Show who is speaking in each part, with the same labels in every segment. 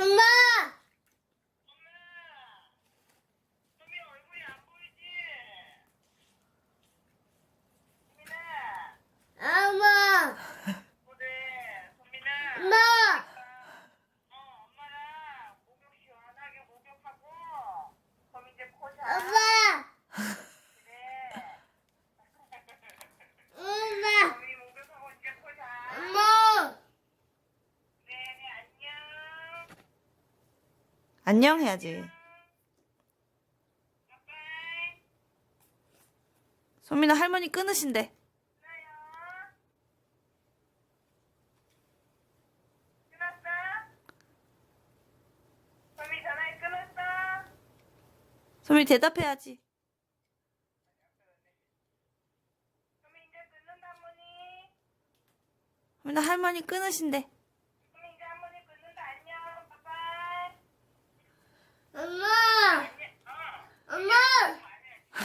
Speaker 1: 엄마!
Speaker 2: 소미 얼굴이 안 보이지? 소민아,
Speaker 1: 엄마!
Speaker 2: 그래, 소민아.
Speaker 1: 엄마!
Speaker 2: 어, 엄마랑 목욕 시원하게 목욕하고, 그럼 이제 코 자.
Speaker 1: 엄마!
Speaker 2: 그래.
Speaker 1: 엄마!
Speaker 2: 소미 목욕하고 이제 코 자.
Speaker 1: 엄마!
Speaker 2: 그래, 안녕.
Speaker 3: 안녕 해야지. 소민아 할머니 끊으신대. 소민이 대답해야지. 소민아 할머니 끊으신대.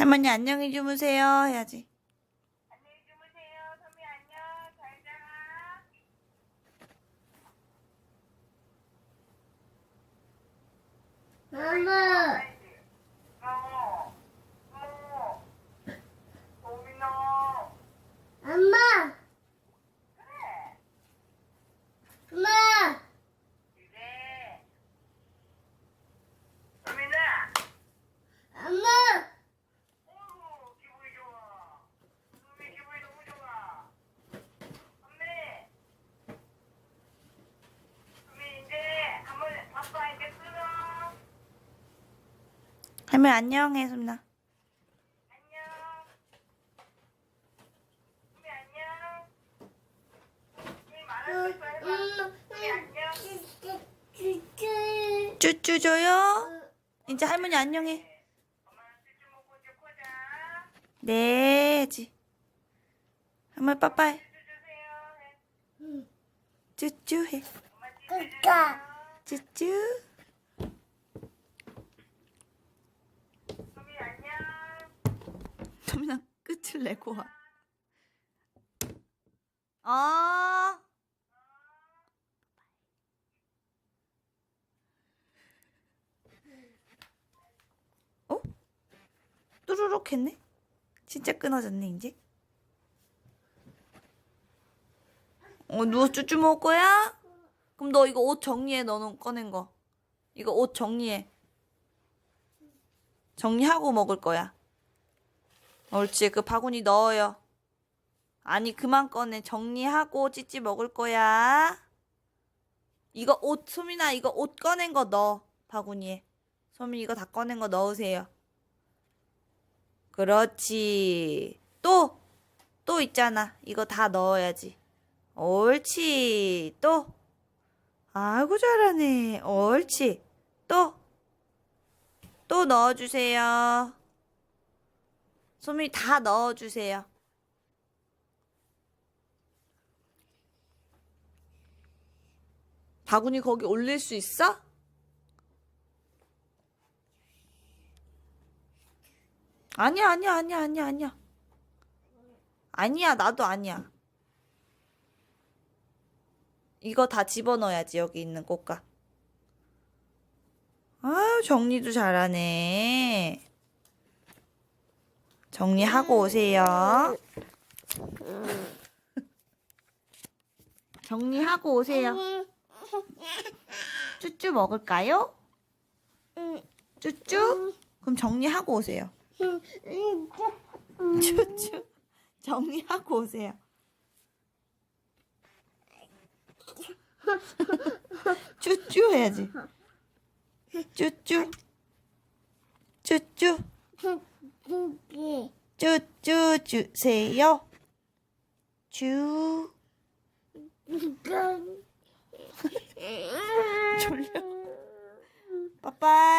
Speaker 2: 할머니
Speaker 3: 안녕히 주무세요 해야지.
Speaker 2: 안녕히 주무세요. 소미 안녕. 잘 자.
Speaker 1: 엄마!
Speaker 2: 어. 어. 소민아.
Speaker 1: 엄마!
Speaker 2: 그래.
Speaker 1: 엄마!
Speaker 2: 그래. 소민아.
Speaker 1: 엄마!
Speaker 2: 어우, 기분이 좋아. 소미 기분이 너무 좋아. 선배. 소미 이제 한번 아빠 이제 끊어.
Speaker 3: 할머니 안녕 해 소민아.
Speaker 2: 안녕. 소미 안녕.
Speaker 1: 쭈쭈.
Speaker 3: 줘요. 이제 할머니 안녕해. 네 해야지. 할머니 빠빠이.
Speaker 2: 쭈쭈 주세요. 해.
Speaker 3: 쭈쭈 해.
Speaker 2: 엄마 쭈쭈
Speaker 1: 그까.
Speaker 2: 주세요.
Speaker 3: 쭈쭈.
Speaker 2: 소미 안녕.
Speaker 3: 소민아 끝을 내고 와. 아. 어? 뚜루룩 했네? 진짜 끊어졌네, 이제. 어, 누워 쭈쭈 먹을 거야? 그럼 너 이거 옷 정리해, 너는 꺼낸 거. 이거 옷 정리해. 정리하고 먹을 거야. 옳지, 그 바구니 넣어요. 아니, 그만 꺼내. 정리하고 찌찌 먹을 거야. 이거 옷, 소민아, 이거 옷 꺼낸 거 넣어. 바구니에. 소민 이거 다 꺼낸 거 넣으세요. 그렇지. 또, 또 있잖아. 이거 다 넣어야지. 옳지. 또. 아이고, 잘하네. 옳지. 또. 또 넣어주세요. 소민이 다 넣어주세요. 바구니 거기 올릴 수 있어? 아니야, 아니야, 아니야, 아니야, 아니야. 아니야, 나도 아니야. 이거 다 집어넣어야지, 여기 있는 꽃가. 아유, 정리도 잘하네. 정리하고 오세요. 정리하고 오세요. 쭈쭈 먹을까요? 쭈쭈? 그럼 정리하고 오세요. 쭈쭈. 정리하고 오세요. 쭈쭈 해야지. 쭈쭈. 쭈쭈.
Speaker 1: 예.
Speaker 3: 쭈쭈 주세요. 쭈. 졸려. 빠빠